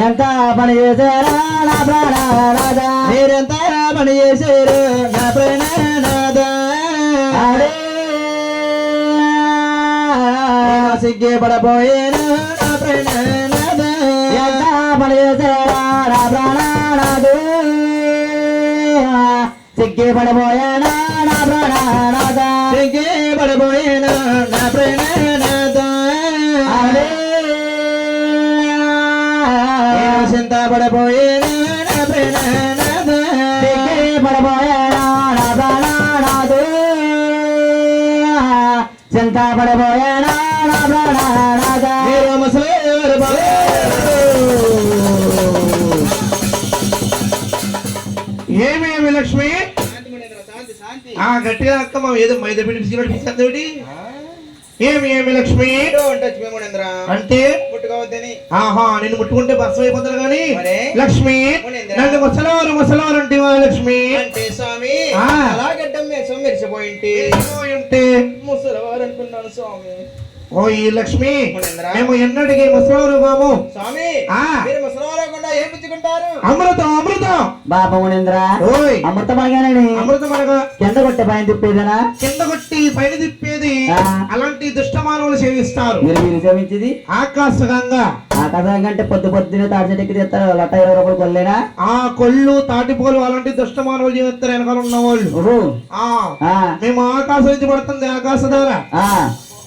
ఎంత పని చేశారా నా ప్రాణనాథ మీరెంత పని చేశారు నా ప్రాణనాథ సిగ్గే పడపోయాను నా ప్రాణనాథ ఎంత పని చేశారా నా ప్రాణనాథు సిగ్గి పడిపోయానా నా ప్రాణనాథ సిగ్గే పడబోయేను నా అరే. చింత పడబోయేను నా సిగ్గి పడిపోయానా నా ప్రాణనాథు చింత పడిపోయానా నా ప్రాణనాథ మీరు ముసలేవారు ఏమేమి లక్ష్మి? ఆ గట్టిగా అక్క మా ఏదో మైదా పిండి బిస్కెట్ పిచ్చేది ఏమి ఏమి లక్ష్మి? అంటే? ముట్టుకోవద్దని ఆహా నిన్ను ముట్టుకుంటే బస్సు అయిపోతాను కానీ? లక్ష్మి? నన్ను ముసలవారు ముసలవారు అంటే లక్ష్మి? అంటే స్వామి ఆ. అలా గడ్డం మేసం మెరిసిపోయింటి. ముసలివారు అనుకున్నాను స్వామి. ఓ ఈ లక్ష్మి? మేము ఎన్నటికి ముసలవారు కాము. స్వామి ఆ. మీరు ముసలివారకుండా ఏం పుచ్చుకుంటారు? అమృతం అమృతం. బాబా మునీంద్ర ఓయ్. అమృతం అడిగానని అమృతం అనగా? కింద కొట్టే పైన తిప్పేదనా? కింద కొట్టి పైన తిప్పేది. అలాంటి దుష్టమానవులు సేవిస్తారు. మీరు మీరు సేవించేది? ఆకాశగంగా. ఆకాశం కంటే పొద్దు పొద్దునే తాడి చెట్టుకి తెస్తారు లట్ట ఇరవై రూపాయలు కొల్లేనా ఆ కొళ్ళు తాటిపోలు అలాంటి దుష్టమానవులు జీవిస్తారు వెనకాల ఉన్న వాళ్ళు ఓహో. ఆ. ఆ, మేము ఆకాశం నుంచి పడుతుంది ఆకాశ ద్వారా ఆ,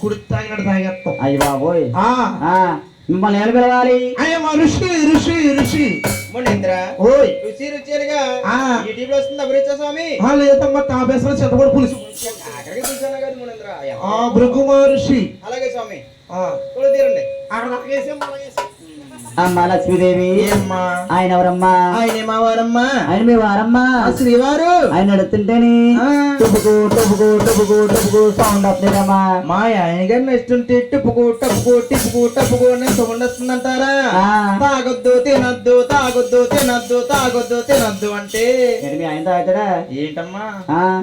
కుడి తాగినట్టు తాగేస్తాం అయ్య బాబోయ్. ఆ. ఆ, మిమ్మల్ని నేను పిలవాలి? అయ్యమ్మ ఋషి ఋషి ఋషి. ఓయ్. రుచి రుచిగా ఆ. ఈ టీవీలో వస్తుంది అభిరుచా స్వామి? లేదమ్మా తాపేసిన చెత్తపడి పులుసు అక్కడికి చూసాను కదా భృగుమ ఋషి. అలాగే స్వామి. ఆ. కూడా తీరండి. అక్కడ. అమ్మ లక్ష్మీదేవి. ఆయన ఎవరమ్మా? ఆయన మా వారమ్మా. ఆయన మీ వారమ్మా? ఆ శ్రీవారు. ఆయన నడుతుంటేని. టుపుకు టుపుకు టుపుకు టుపుకు సౌండ్ వస్తుందమ్మా మా ఆయన గారిని నెక్స్ట్ టిప్పుకు టప్పుకు టిప్పుకు టప్పుకు అని సౌండ్ వస్తుందంటారా? ఆ. తాగొద్దు తినొద్దు తాగొద్దు తినొద్దు తాగొద్దు తినొద్దు అంటే. మీ ఆయన తాగుతాడా? ఏంటమ్మా?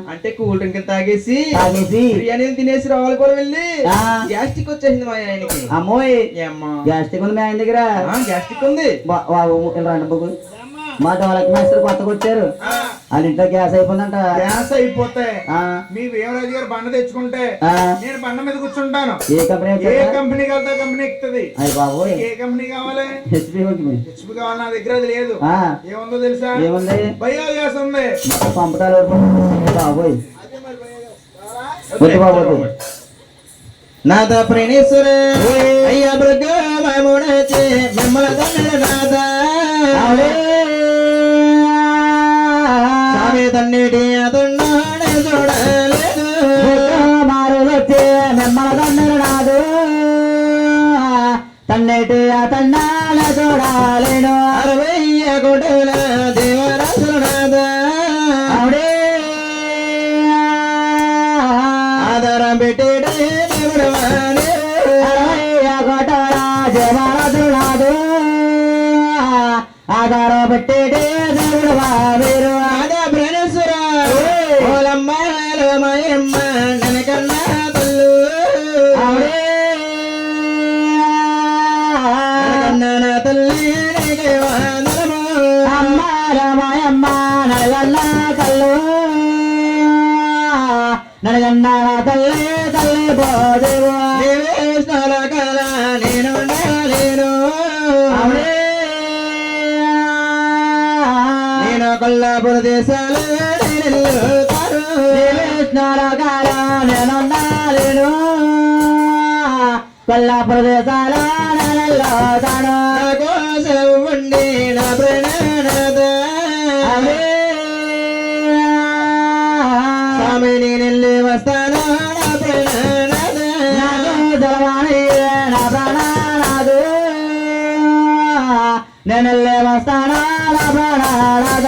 అంటే కూల్ డ్రింక్ తాగేసి తాగేసి. బిర్యానీ తినేసి రావాలి కూడా వెళ్ళి. ఆ. గ్యాస్ట్రిక్ వచ్చేసింది మా ఆయనకి. అమ్మోయ్. గ్యాస్ట్రిక్ ఉంది మీ ఆయన దగ్గర. గ్యాస్ట్రిక్ ఉంది. రండి బాబు. మా డెవలప్ మాస్టర్ కొత్తగా వచ్చారు. వాళ్ళ ఇంట్లో గ్యాస్ అయిపోయిందంట. గ్యాస్ అయిపోతే మీ వేమరాజు గారు బండ తెచ్చుకుంటే నేను బండ మీద కూర్చుంటాను. ఏ కంపెనీ ఏ కంపెనీ వెళ్తా కంపెనీ ఎక్కుతుంది. అయ్య బాబోయ్. ఏ కంపెనీ కావాలి? హెచ్పి హెచ్పి కావాలి నా దగ్గర అది లేదు. ఏముందో తెలుసా? ఏముంది? బయోగ్యాస్ ఉంది. ఏ బాబోయ్. బాబు నాద ప్రణేశ్వర. అయ్యా భృగముడచే మిమ్మల I'm a Maradona ప్రదేశాల నేను వస్తానా నా ప్రాణనాథ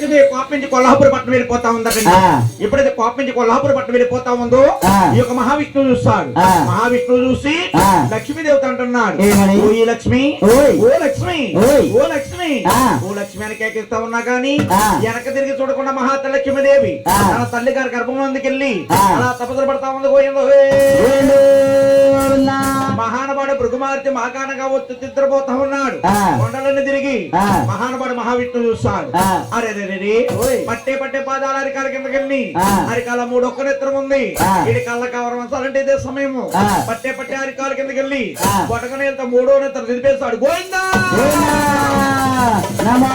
లక్ష్మీదేవి కోపం నుంచి కొల్లాపురం పట్టణం వెళ్ళిపోతా ఉందటండి ఆ. ఎప్పుడైతే కోపం నుంచి కొల్లాపురం పట్టణం వెళ్ళిపోతా ఉందో. ఈ యొక్క మహావిష్ణువు చూస్తాడు. మహావిష్ణువు చూసి ఆ. లక్ష్మీదేవత అంటున్నాడు? ఓ ఈ లక్ష్మి. ఓ లక్ష్మి. ఓ లక్ష్మి. ఓ లక్ష్మి అని కేకిస్తా ఉన్నా గాని. వెనక తిరిగి చూడకుండా మహాత్మ లక్ష్మీదేవి ఆ. తన తల్లి గారి గర్భం ఆ. అలా తపస్సు పడతా ఉంది. మహానవాడు భృగుమార్తె మాకానగా వచ్చి తిద్దరపోతా ఉన్నాడు. కొండలన్నీ తిరిగి. మహానవాడు మహావిష్ణువు చూస్తాడు. అరే రే. పట్టే పట్టే పాదాల అరికాల కిందకెళ్ళి. అరికాల మూడు ఒక్క నెత్రం ఉంది. ఇది కళ్ళ కవరం అంటే ఇదే సమయము. పట్టే పట్టే అరికాల కిందకెళ్ళి ఆ. బొటకన వెళ్తా మూడో నెత్రం తిరిపేస్తాడు గోయిందా నమో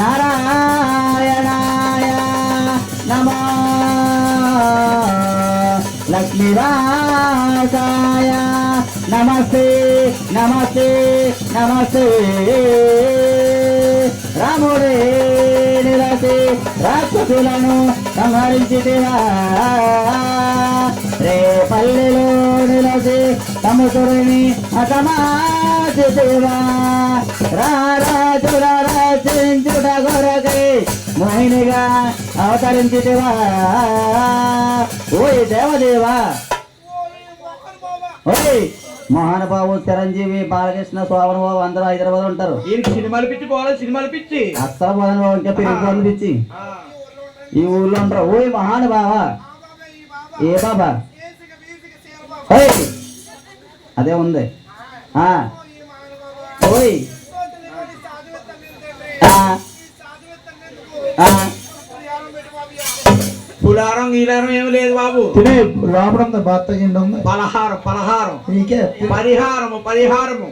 నారాయణాయ నమో నమస్తే నమస్తే నమస్తే రాముడే నిరసి రాక్షసులను సంహరించితివా? రే పల్లెలో నిలసి తముతురిని అతమాచితివా రాజుల రచించుట కొరకై మోహినిగా అవతరించితివా? ఓయ్ దేవదేవా! ఓయ్! మహానుభావు చిరంజీవి బాలకృష్ణ శోభన్ బాబు అందరూ హైదరాబాద్ ఉంటారు. సినిమాలు పిచ్చి పోవాలి సినిమాలు పిచ్చి. అస్సలు మోహన్ బాబు ఇంకా పెరిగిపోతుంది పిచ్చి. ఈ ఊర్లో ఉంటారు ఓయ్ మహానుభావా. ఏ బాబా? అదే ఉంది. ఆ. ఓయ్. పులారం గీలారం ఏమి లేదు బాబు. తినే ఉంది భర్త కింద ఉంది పలహారం పలహారం. నీకే పరిహారము పరిహారము.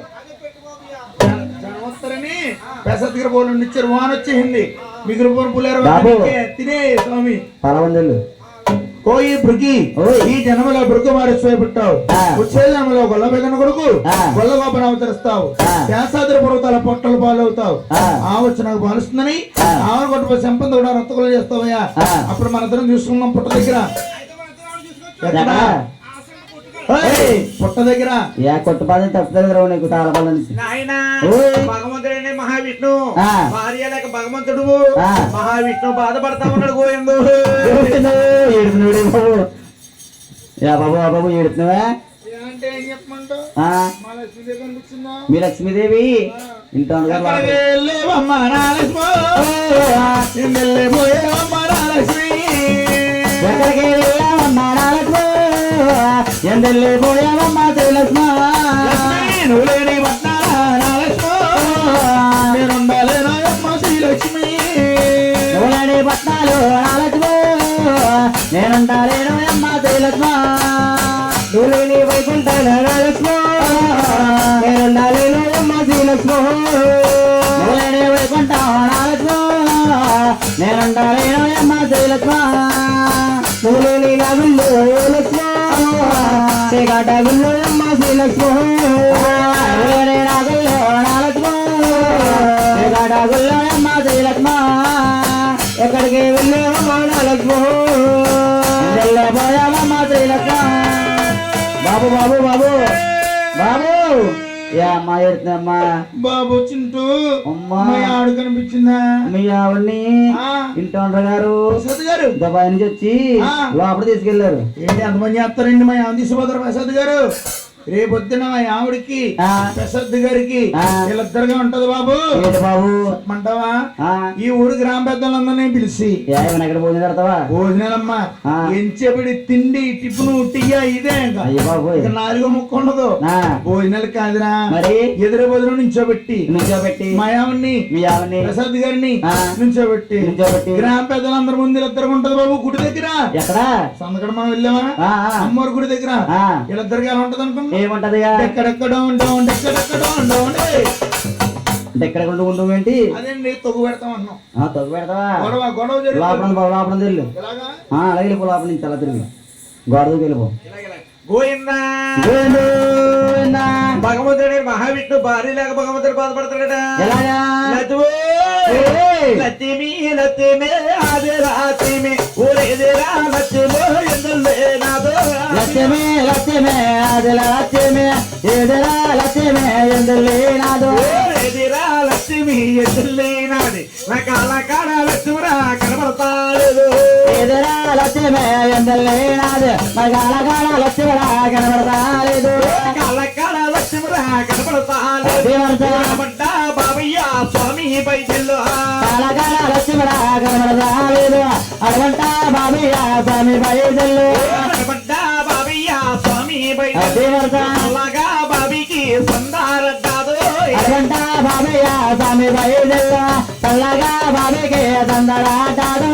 పెసర దగ్గర పోలు ఇచ్చారు. వాన వచ్చేసింది మిగిలిన పోను పులేరు బాబు. తినే స్వామి. పలవందలు ఈ జన్మలో భృగు మారిపోయి పుట్టావు ఆ. వచ్చే జన్మలో గొల్ల బెదన కొడుకు. గొల్ల గోపన అవతరిస్తావు ఆ. శాసాద్రి పర్వతాల పొట్టలు పాలవుతావు ఆ. ఆ వచ్చి నాకు పాలుస్తుందని ఆ. ఆమె కొట్టుకు సంపద కూడా రక్తకులు చేస్తావయ్యా. అప్పుడు మన ఇద్దరం చూసుకున్నాం పుట్ట దగ్గర పుట్ట దగ్గర ఏ కొట్టుపాదం తప్పుతుంది నీకు తాళపాల ఆ. భార్య లేక భగవంతుడు. మహావిష్ణు బాధపడతా ఉన్నాడు గోయందు బాబు యా బాబు ఆ బాబు ఏడుతున్నావా మా లక్ష్మీదేవి? ఎక్కడికి నాలక్ష్మి నువ్వు లేని పట్నాల నాలక్ష్మి నేనుండాలేనాయమ్మ శ్రీలక్ష్మి. నువ్వులేని పట్నాలు నాలుగు నేనుంటాలేను అమ్మ శ్రీలక్ష్మ. నువ్వులేని వైకుంఠ నాలక్ష్మ నేనుండాలేను అమ్మ శ్రీలక్ష్మ. నువ్వులేని వైకుంఠ నాలక్ష్మ నేనుండాలేను అమ్మ శ్రీలక్ష్మ. నువ్వులేని నాగుళ్ళు లక్ష్మ చీకట గుళ్ళు అమ్మ శ్రీలక్ష్మ. నువ్వులేని నాలక్ష్మ అమ్మ శ్రీలక్ష్మ. ఎక్కడికి వెళ్ళావమ్మా నాలక్ష్మ వెళ్ళబోయావమ్మా శ్రీలక్ష్మ. బాబు బాబు బాబు. బాబు. అమ్మా ఎడుతుందమ్మా బాబు చింటూ. మా ఆవిడ కనిపించిందా? మీ ఆవిడ్ని ఆ. ఇంటి గారు గారు దుబాయ్ నుంచి వచ్చి. లోపల తీసుకెళ్ళారు. ఏంటి ఎంతమంది చేస్తారండి మా ఆమె తీసుకుపోతారు ప్రసాద్ గారు రేపొద్దున మా ఆవిడకి. ప్రసాద్ గారికి. వీళ్ళిద్దరుగా ఉంటది బాబు. బాబు? అంటావా ఆ, ఈ ఊరు గ్రామ పెద్దలందరినీ పిలిచి. ఎక్కడ భోజనం పెడతావా? భోజనాలమ్మా. ఎంచెబడి తిండి టిఫిను టియ్య ఇదే ఇంకా నాలుగో ముక్క ఉండదు. భోజనాలు కాదురా. మరి? ఎదురు భోజనం నుంచోబెట్టి. నుంచోబెట్టి. మా ఆవిడ్ని మీ ఆవిడ్ని. ప్రసాద్ గారిని. నుంచోబెట్టి. నుంచోబెట్టి. గ్రామ పెద్దలందరి ముందు ఇద్దరు ఉంటది బాబు గుడి దగ్గర. ఎక్కడా? సందకడ మనం వెళ్ళామా? అమ్మవారి గుడి దగ్గర. వీళ్ళిద్దరికి ఎలా ఉంటది అనుకున్నా ఏముంటదిగా ఎక్కడెక్కడో ఉండవు ఎక్కడెక్కడో ఉండవు అంటే ఎక్కడ ఏంటి? అదేండి పెడతాం అన్నాం పెడతావా గొడవ గొడవ లోపల బాబు వెళ్ళిపో నుంచి అలా తిరిగి. గోడ దూకి వెళ్ళిపో. గోయిందా. భగవంతుడి మహావిష్ణు భార్య లేక భగవంతుడు బాధపడతాడట ఎలాగా. లక్ష్మి లక్ష్మి ఊరేదిరా లక్ష్యమే లక్ష్యమే అదిల లక్ష్యమే ఏదిరా లక్ష్యమే ఎందులే నాదు ఊరేదిరా లక్ష్మి ఎందులే నాది రకాల కాడ లక్ష్మరా కనబడతాడు ఏదిరా లక్ష్యమే ఎందులే నాదు మగాల కాల లక్ష్యమరా కనబడతాలేదు. రకాల కాడ లక్ష్మరా కనబడతాడు బాబయ్య స్వామి బయటిల్లో. కాల కాల లక్ష్యమరా కనబడతాలేదు. అడవంట బాబయ్య స్వామి బయలు అలాగా బాబీకి సందారడ్డాదు అడవంట బాబయ్య స్వామి బయలు చల్లగా బాబీకి దండరాటాడు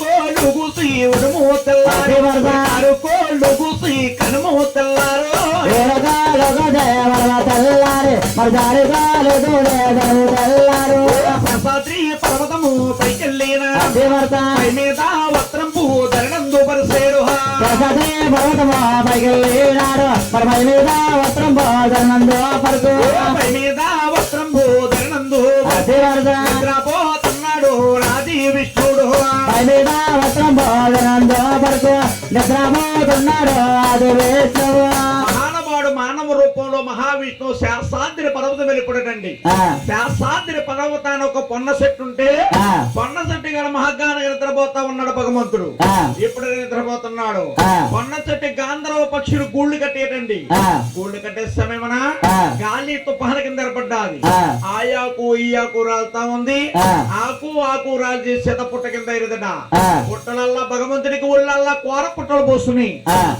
కోళ్ళు కూసి ఉడుము తెల్లారు. కోళ్ళు కూసి కనుము తెల్లారు. తెల్లారి. మరి దారి కాలు దూరేదను తెల్లారు. ప్రసాద్రి పర్వతము పైకెళ్ళిన. దేవర్త పై మీద పర్వతమా పైకి వెళ్ళినాడు మరి పై మీద వస్త్రం పోదనందు పరుకు పై మీద వస్త్రం పూ పోతున్నాడు దేవర్త రాజీ విష్ణుడు పై మీద వస్త్రం పోదనందు పరుకు నిద్రపోతున్నాడు ఆది విష్ణువు మహానుభావుడు మానవ రూపం రూపంలో మహావిష్ణువు శాస్త్రాంతిని పర్వతం వెళ్ళిపోయాడండి శాస్త్రాంతిని పర్వతాన్ని ఒక పొన్న చెట్టు ఉంటే పొన్న చెట్టు గల మహాగాన నిద్రపోతా ఉన్నాడు భగవంతుడు ఇప్పుడు నిద్రపోతున్నాడు. పొన్న చెట్టు గాంధర్వ పక్షులు గూళ్ళు కట్టేటండి గూళ్ళు కట్టే సమయమన. గాలి తుఫాను కింద ఏర్పడ్డాది. ఆయాకు ఈ ఆకు రాలుతా ఉంది. ఆకు ఆకు రాల్చి శత పుట్ట కింద ఇరుదట ఆ. పుట్టలల్లా భగవంతునికి ఊళ్ళల్లా కూర పుట్టలు పోసుని.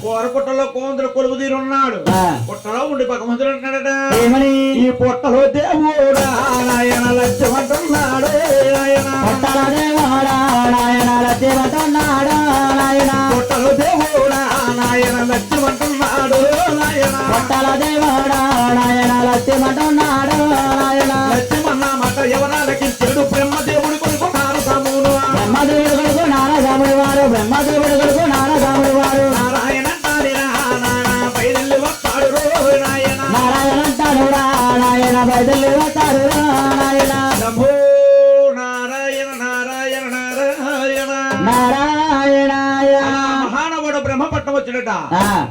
కూర పుట్టలో కోందులు కొలువు తీరున్నాడు. పుట్టలో ఉండి భగవంతుడు అంటున్నాడట. ఏమని? ఈ పుట్టలో దేవుడా నాయన లక్ష్యమంటున్నాడు ఆయన పట్టల దేవుడా నాయన లక్ష్యమంటున్నాడు నాయన. పుట్టలో దేవుడా నాయన లక్ష్యమంటున్నాడు నాయన. పట్టల దేవుడా నాయన లక్ష్యమంటున్నాడు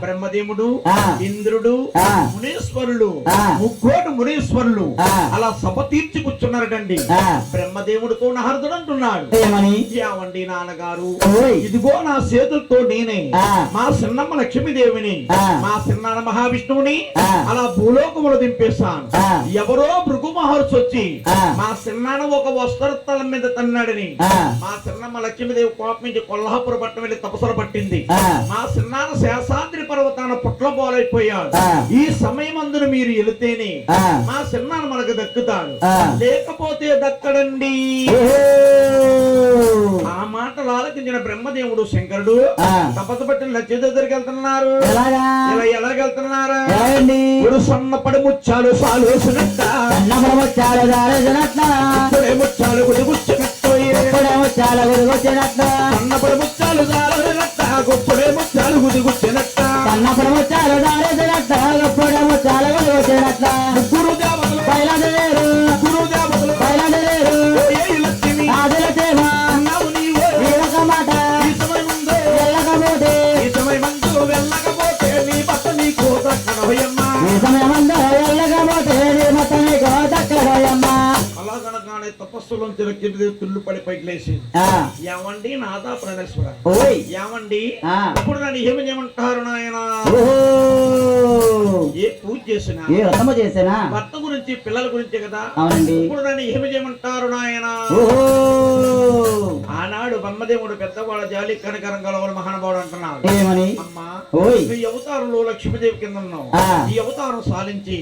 బ్రహ్మదేవుడు. ఇంద్రుడు. మునీశ్వరులు ఆ. ముగ్కోటి మునీశ్వరులు. అలా సభ తీర్చి కూర్చున్నారటండి ఆ. బ్రహ్మదేవుడితో నహర్దుడు అంటున్నాడు ఏమండి నాన్నగారు ఇదిగో నా చేతులతో నేనే. మా చిన్నమ్మ లక్ష్మీదేవిని. మా చిన్నాన్న మహావిష్ణువుని. అలా భూలోకములు దింపేస్తాను ఆ. ఎవరో భృగు మహర్షి వచ్చి. మా చిన్నాన్న ఒక వస్త్రస్థలం మీద తన్నాడని. మా చిన్నమ్మ లక్ష్మీదేవి కోపం నుంచి కొల్హాపుర పట్టణం వెళ్ళి తపసలు పట్టింది. మా చిన్నాన్న శేషాద్రి పర్వతాన పుట్ల పోలైపోయాడు ఆ. ఈ సమయమందున మీరు వెళితేనే. మా చిన్నాన్న మనకు దక్కుతాడు. లేకపోతే దక్కడండి. ఆ మాటలు ఆలకించిన బ్రహ్మదేవుడు శంకరుడు. తపస్సు పట్టిన లక్ష్య దగ్గరికి వెళ్తున్నారు. ఇలా ఎలాగెళ్తున్నారు ఇప్పుడు సన్నపడి ముచ్చాలు సాలోసినట్ట ఇప్పుడే ముచ్చాలు గుడి గుచ్చినట్టు ఇప్పుడేమో చాలా గురికొచ్చినట్ల సన్నపడి ముచ్చాలు సాలోసినట్ట గుప్పుడే ముచ్చాలు గుడి సన్నపురము అన్నపురం చాలా దారేసినట్ల గొప్పడము చాలా గురికొచ్చినట్ల ముగ్గురు తుళ్ళు పడి పైకి లేచి ఆ, ఏమండి నాదా ప్రణేశ్వర? ఓయ్. ఏమండి? ఆ. ఇప్పుడు నన్ను ఏమి చేయమంటారు నాయన? ఓహో. ఏ పూజ చేసినా ఏ వ్రతము చేసేనా? భర్త గురించి పిల్లల గురించి కదా? అవునండి. ఇప్పుడు నన్ను ఏమి చేయమంటారు నాయన? ఆనాడు బ్రహ్మదేవుడు పెద్దవాళ్ళ జాలి కనకరం గలవాడు మహానుభావుడు అంటున్నాడు. అమ్మా ఈ అవతారంలో లక్ష్మీదేవి కింద ఉన్నావు. ఈ అవతారం సాధించి.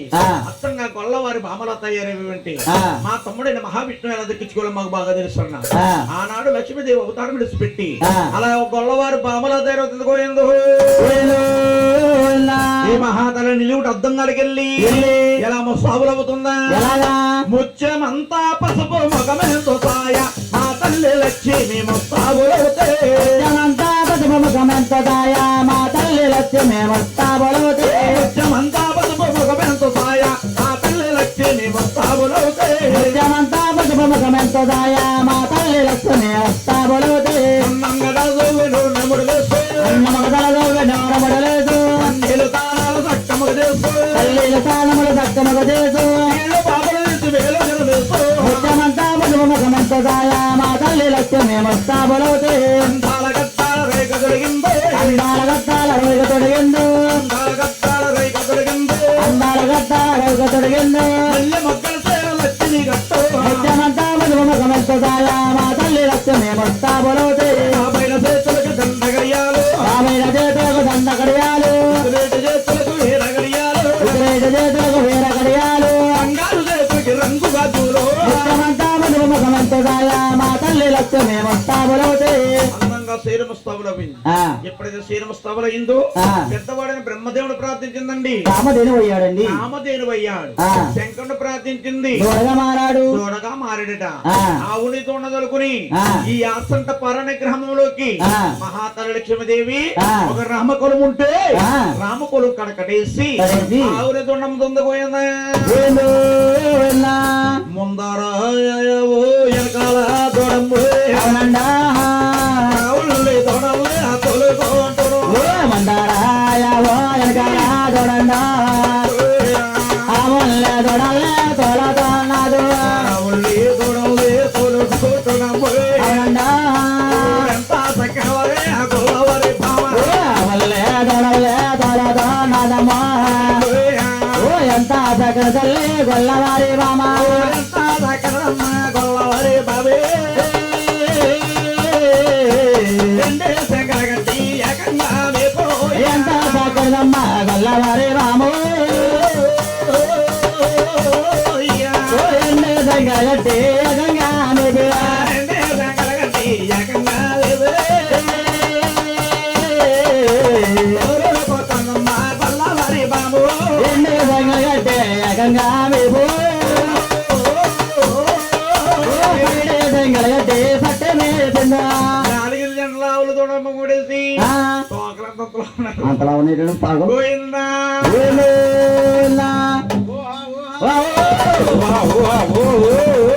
అత్తంగా గొల్లవారి భామలా తయారయ్యేవంటి ఆ. మా తమ్ముడైన మహావిష్ణువు ఎలా దక్కించుకోవాలో మాకు బాగా తెలుస్తున్నా ఆ. ఆనాడు లక్ష్మీదేవి అవతారం విడిచిపెట్టి. అలా గొల్లవారి భామలా తయారవుతుంది. ఈ మహాతల నిలువుట అద్దం అడికెళ్ళి వెళ్ళి. ఎలా ముస్తాబులవుతుందా ఎలాగా? ముత్యమంతా పసుపు ముఖమెంతో సాయ మా తల్లి లక్ష్మి ముస్తాబులవుతే జనంతా పసుపుముఖమెంత దాయ మా తల్లి లక్ష్మి వస్తాబలవుతే ముత్యమంతా పసుపు ముఖమెంతో సాయ మా తల్లి లక్ష్మి ముస్తాబులవుతే జనంతా పసుపుముఖమెంత దాయ మా తల్లి లక్ష్మి వస్తాబలవుతే అన్నంగడలు నముడు వేసు అన్నమగదలదో వినోరముడలేదు అన్నిలు తాళాలు చక్కములు చేసు తల్లిల స్థానములు దక్కముగ చేసు బాబులు ఇచ్చి వేలు నిలవేసు ముత్యమంతా పసుపుముఖమెంత దాయ మా తల్లి లక్ష్మి వస్తాబలవుతే. అందాల గట్టాల రేఖ తొలగిందే. అందాల గట్టాల రోజు తొడిగిందు అందాల గట్టాల రేఖ తొలగిందే. అందాల గట్టాల రోజు తొడిగిందు మల్లె మొక్కల సేవ లక్ష్మి గట్టు నిత్యమంతా మా తల్లి లక్ష్మి వస్తాబలవుతే పైన చేతులకు దండగడియాలు ఆమె చేతులకు దండ కడియాలు చేతులకు గడియాలు చేతులకు చేతులకి రంగు గాజులు మా తల్లి లక్ష్మి వస్తాబలవుతే అందంగా శ్రీరమస్తావులవింది ఆ ఎప్పుడైతే శ్రీరమస్తావులయ్యిందో ఆ. పెద్దవాడైన బ్రహ్మదేవుడు ప్రార్థించిందండి రామదేని పోయాడండి రామదేవుడు అయ్యాడు. శంకరుడు ప్రార్థించింది మారాడు చూడగా మారేడట. ఆవుని తోడదలుకుని. ఈ ఆసంట పరనిగ్రహంలోకి ఆ. మహాతల్లి లక్ష్మీదేవి. ఒక రామకులం ఉంటే ఆ. రామకులం కడకటేసి. ఆవుని తొండం దొందపోయిందా వేలు వెళ్ళా. ముందరాయవో వెనకాల దొడంబు అవునండా అంతలా ఉండేటప్పుడు పాగం ఓ.